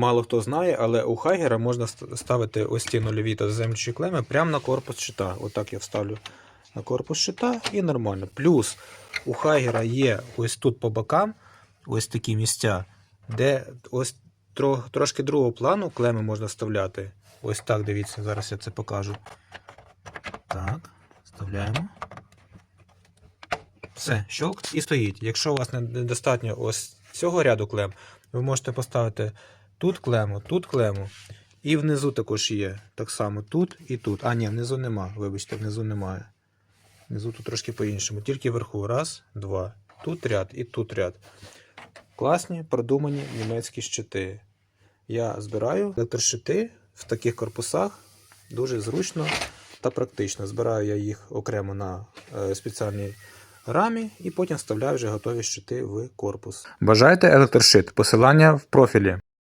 Мало хто знає, але у Хайгера можна ставити ось ці нульові та заземлюючі клеми прямо на корпус щита. Отак я вставлю на корпус щита і нормально. Плюс у Хайгера є ось тут по бокам ось такі місця, де ось тро- трошки другого плану клеми можна вставляти. Ось так, дивіться, зараз я це покажу. Так, вставляємо. Все, щелк і стоїть. Якщо у вас недостатньо ось цього ряду клем, ви можете поставити тут клему, тут клему, і внизу також є. Так само тут і тут. А, ні, внизу нема. Вибачте, внизу немає. Внизу тут трошки по-іншому. Тільки вверху. Раз, два. Тут ряд і тут ряд. Класні, продумані німецькі щити. Я збираю електрошити в таких корпусах. Дуже зручно та практично. Збираю я їх окремо на е, спеціальній рамі і потім вставляю вже готові щити в корпус. Бажаєте електрошит? Посилання в профілі.